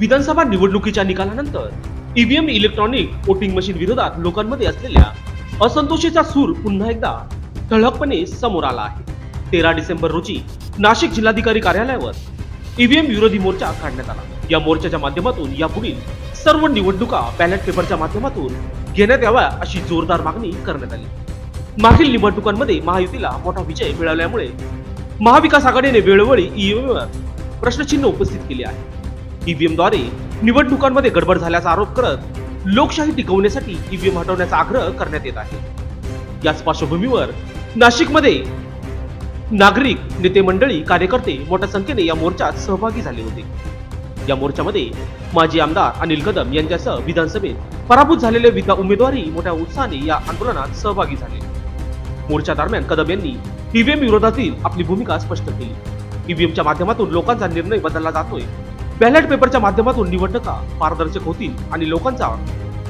विधानसभा निवडणुकीच्या निकालानंतर EVM electronic voting machine विरोधात लोकांमध्ये असलेल्या असंतोषीचा सूर पुन्हा एकदा ठळकपणे समोर आला आहे. तेरा डिसेंबर रोजी नाशिक जिल्हाधिकारी कार्यालयावर ईव्हीएम विरोधी मोर्चा काढण्यात आला. या मोर्चाच्या माध्यमातून यापुढील सर्व निवडणुका बॅलेट पेपरच्या माध्यमातून घेण्यात याव्या अशी जोरदार मागणी करण्यात आली. मागील निवडणुकांमध्ये महायुतीला मोठा विजय मिळवल्यामुळे महाविकास आघाडीने वेळोवेळी ईव्हीएमवर प्रश्नचिन्ह उपस्थित केले आहे. ईव्हीएमद्वारे निवडणुकांमध्ये गडबड झाल्याचा आरोप करत लोकशाही टिकवण्यासाठी ईव्हीएम हटवण्याचा आग्रह करण्यात येत आहे. याच पार्श्वभूमीवर नाशिकमध्ये नागरिक नेते मंडळी कार्यकर्ते मोठ्या संख्येने या मोर्चात सहभागी झाले होते. या मोर्चामध्ये माजी आमदार अनिल कदम यांच्यासह विधानसभेत पराभूत झालेले विधा उमेदवारी मोठ्या उत्साहाने या आंदोलनात सहभागी झाले. मोर्चा दरम्यान कदम यांनी ईव्हीएम विरोधातील आपली भूमिका स्पष्ट केली. ईव्हीएमच्या माध्यमातून लोकांचा निर्णय बदलला जातोय. बॅलेट पेपरच्या माध्यमातून निवडणुका पारदर्शक होतील आणि लोकांचा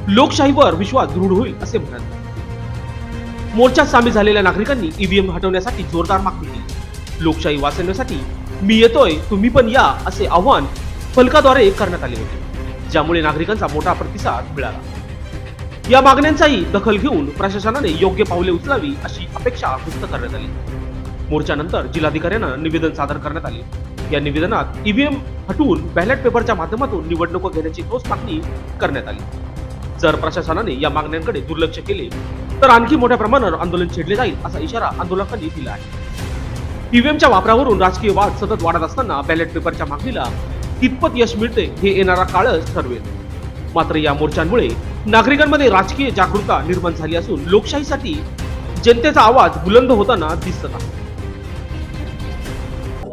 लोकशाहीवर विश्वास दृढ होईल असे म्हणत मोर्चात सामील झालेल्या नागरिकांनी ईव्हीएम हटवण्यासाठी जोरदार मागणी केली. लोकशाही वाचवण्यासाठी मी येतोय तुम्ही पण या असे आव्हान फलकाद्वारे करण्यात आले होते ज्यामुळे नागरिकांचा मोठा प्रतिसाद मिळाला. या मागण्यांचाही दखल घेऊन प्रशासनाने योग्य पावले उचलावी अशी अपेक्षा व्यक्त करण्यात आली. मोर्चानंतर जिल्हाधिकाऱ्यांना निवेदन सादर करण्यात आले. या निवेदनात ईव्हीएम हटवून बॅलेट पेपरच्या माध्यमातून निवडणुका घेण्याची ठोस मागणी करण्यात आली. जर प्रशासनाने या मागण्यांकडे दुर्लक्ष केले तर आणखी मोठ्या प्रमाणावर आंदोलन छेडले जाईल असा इशारा आंदोलकांनी दिला आहे. ईव्हीएमच्या वापरावरून राजकीय वाद सतत वाढत असताना बॅलेट पेपरच्या मागणीला कितपत यश मिळते हे येणारा काळच ठरवेल. मात्र या मोर्चांमुळे नागरिकांमध्ये राजकीय जागरूकता निर्माण झाली असून लोकशाहीसाठी जनतेचा आवाज बुलंद होताना दिसत आहे.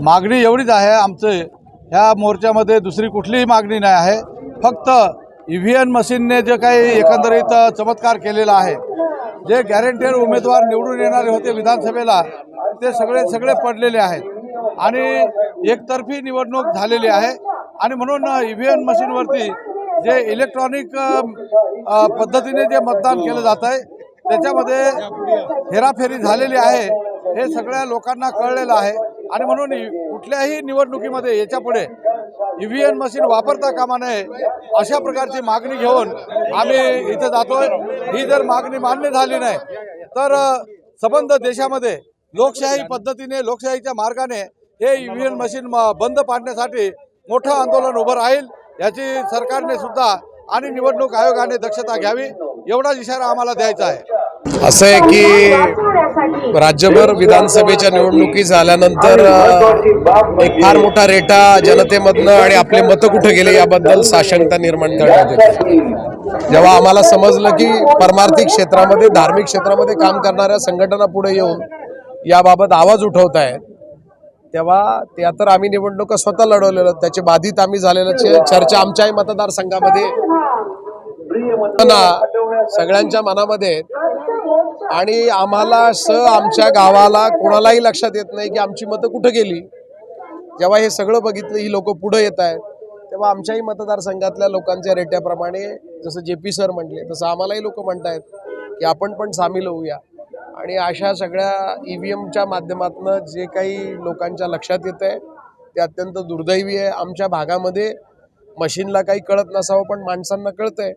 मागणी एवढीच आहे आमचं ह्या मोर्चामध्ये दुसरी कुठलीही मागणी नाही आहे. फक्त ई व्ही एम मशीनने जे काही एकंदरीत चमत्कार केलेला आहे जे गॅरंटेड उमेदवार निवडून येणारे होते विधानसभेला ते सगळे सगळे पडलेले आहेत. आणि एकतर्फी निवडणूक झालेली आहे. आणि म्हणून ई व्ही एम मशीनवरती जे इलेक्ट्रॉनिक पद्धतीने जे मतदान केलं जात आहे त्याच्यामध्ये हेराफेरी झालेली आहे. हे सगळ्या लोकांना कळलेलं आहे. आणि म्हणून कुठल्याही निवडणुकीमध्ये याच्यापुढे ई व्ही एम मशीन वापरता कामा नये अशा प्रकारची मागणी घेऊन आम्ही इथं जातोय. ही जर मागणी मान्य झाली नाही तर संबंध देशामध्ये लोकशाही पद्धतीने लोकशाहीच्या मार्गाने हे ई व्ही एम मशीन म- बंद पाडण्यासाठी मोठं आंदोलन उभं राहील. याची सरकारने सुद्धा आणि निवडणूक आयोगाने दक्षता घ्यावी. एवढा इशारा आम्हाला द्यायचा आहे. असं आहे की राज्यभर विधानसभेच्या निवडणुकी झाल्यानंतर एक फार मोठा रेटा जनतेमधनं आणि आपले मतं कुठे गेले याबद्दल साशंकता निर्माण करण्यात येते. जेव्हा आम्हाला समजलं की परमार्थिक क्षेत्रामध्ये धार्मिक क्षेत्रामध्ये काम करणाऱ्या संघटना पुढे येऊन याबाबत आवाज उठवत आहेत तेव्हा त्या तर आम्ही निवडणुका स्वतः लढवलेलो त्याचे बाधित आम्ही झालेल्याचे चर्चा आमच्याही मतदारसंघामध्ये सगळ्यांच्या मनामध्ये आणि आम्हाला स आमच्या गावाला कोणालाही लक्षात येत नाही की आमची मतं कुठं गेली. जेव्हा हे सगळं बघितलं ही लोक पुढं येत आहेत तेव्हा आमच्याही मतदारसंघातल्या लोकांच्या रेट्याप्रमाणे जसं जे पी सर म्हटले तसं आम्हालाही लोक म्हणतायत की आपण पण सामील होऊया. आणि अशा सगळ्या ई व्ही एमच्या माध्यमातून जे काही लोकांच्या लक्षात येत आहे ते अत्यंत दुर्दैवी आहे. आमच्या भागामध्ये मशीनला काही कळत नसावं पण माणसांना कळतं आहे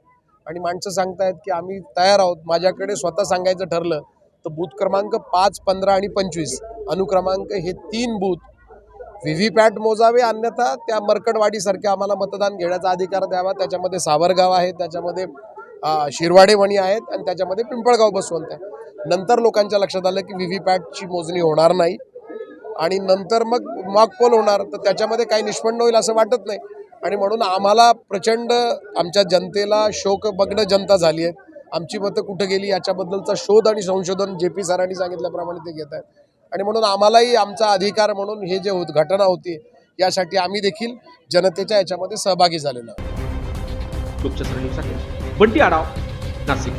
आणि माणसं सांगतायत की आम्ही तयार आहोत. माझ्याकडे स्वतः सांगायचं ठरलं तर बूथ क्रमांक पाच पंधरा आणि पंचवीस. अनुक्रमांक हे तीन बूथ. व्ही व्ही पॅट मोजावे अन्यथा त्या मरकडवाडीसारख्या आम्हाला मतदान घेण्याचा अधिकार द्यावा. त्याच्यामध्ये सावरगाव आहे त्याच्यामध्ये शिरवाडे वणी आहेत आणि त्याच्यामध्ये पिंपळगाव बसवंत आहे. नंतर लोकांच्या लक्षात आलं की व्ही व्ही पॅटची मोजणी होणार नाही. आणि नंतर मग मॉक पोल होणार तर त्याच्यामध्ये काही निष्पन्न होईल असं वाटत नाही. आणि म्हणून आम्हाला प्रचंड आमच्या जनतेला शोक जनता झाली आहे. आमची मतं कुठं गेली याच्याबद्दलचा शोध आणि संशोधन जे पी सरांनी सांगितल्याप्रमाणे ते घेत आहेत. आणि म्हणून आम्हालाही आमचा अधिकार म्हणून हे जे होत घटना होती यासाठी आम्ही देखील जनतेच्या याच्यामध्ये सहभागी झालेलो आहोत. बंटी आढाव नाशिक.